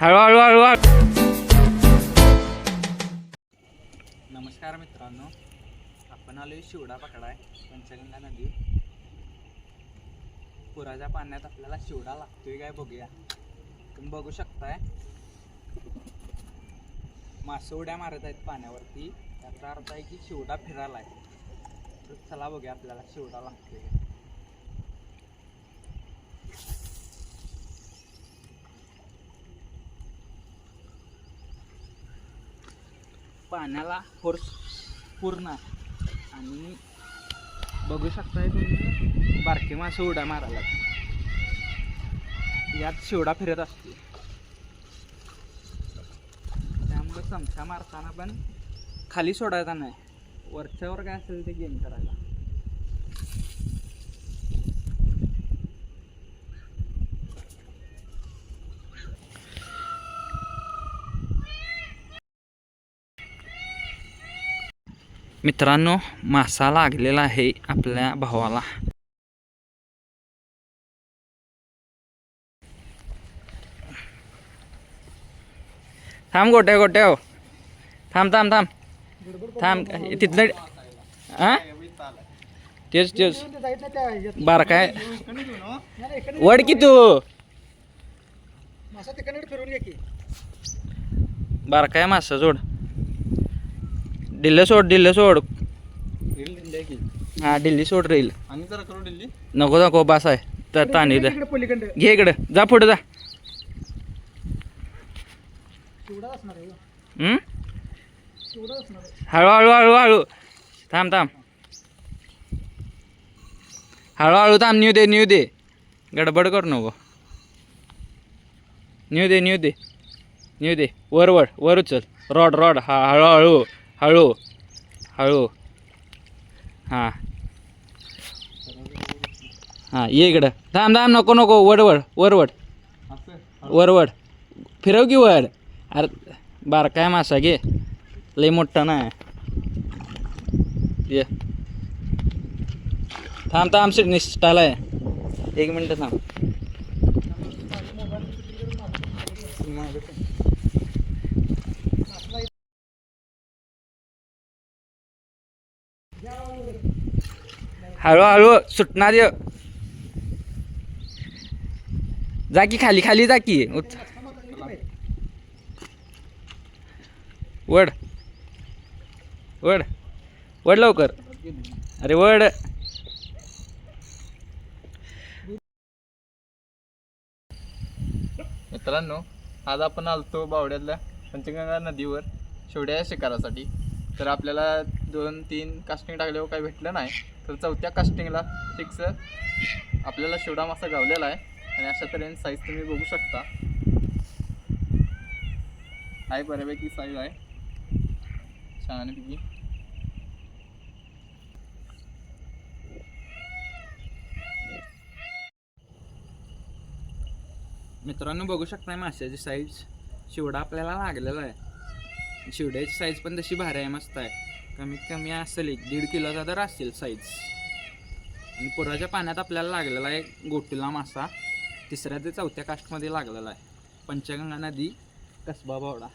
हळूहळू हळूहळू. नमस्कार मित्रांनो. आपण आलोय शिवडा पकडाय पंचगंगा नदी. पुराच्या पाण्यात आपल्याला शिवडा लागतोय काय बघूया. तुम्ही बघू शकताय. मासे उड्या मारत आहेत पाण्यावरती. त्याचा अर्थ आहे की शिवडा फिरायला आहे. तर चला बघूया आपल्याला शिवडा लागतोय. पाण्याला फोर्स पूर्ण आहे. आणि बघू शकताय तुम्ही बारके मासे उड्या मारायला यात शिवडा फिरत असते त्यामुळे चमचा मारताना पण खाली सोडायचा नाही. वरच्यावर काय असेल ते गेम करायला. मित्रांनो मासा लागलेला आहे आपल्या भावाला. थांब गोट्या गोट्या हो. थांब थांब थांब. थांब तिथलं हा तेच तेच. बार काय? वड की तू? मासा तिकडे फिरून घे की. बार काय मासा सोड डिल्ल सोड डिल्ल सोड. हा डिल्ली सोड राहील आणि जरा करू दिल्ली नको नको बास आहे. तर ताणी दे तिकडे पलीकडे. घे इकडं. जा पुढे जा. हो. असणार आहे हळूहळू हळूहळू थांब थांब. हळूहळू थांब. न्यू दे न्यू दे. गडबड करू नको. न्यू दे न्यू दे. न्यू दे. वर वर. वर उचल. Rod rod. हा हळूहळू हळू हळू. हां. हां ये इकडं. थांब थांब नको नको. वडवड वरवड. वरवड. फिरव की वर अरे बारकाय मासा घे. लई मोठा नाही. ये. थांब थांब सीट निष्ठाला आहे एक मिनटं थांब. हळूहळू सुटणार ये. जा की खाली खाली जा की. उत- वड. वड. वड लवकर. अरे वड. मित्रांनो आज आपण आलतो बावड्यातल्या पंचगंगा नदीवर शेवड्या शिकारासाठी. तर आपल्याला दोन तीन कास्टिंग टाकल्यावर काही भेटलं नाही. तर चौथ्या कास्टिंगला फिक्स आपल्याला शिवडा मासा गावलेला आहे. आणि अशा तऱ्हेने साईज तुम्ही बघू शकता. आहे बऱ्यापैकी साईज आहे. छानपैकी. मित्रांनो बघू शकताय माशाची साईज शिवडा आपल्याला लागलेला आहे. शिवड्याची साईज पण तशी भारी आहे मस्त आहे. कमीत कमी असेल एक दीड किलोचा तर असेल साईज आणि पुराच्या पाण्यात आपल्याला लागलेला आहे गोटीला मासा तिसऱ्या ते चौथ्या कास्टमध्ये लागलेला आहे. पंचगंगा नदी कसबा बावडा.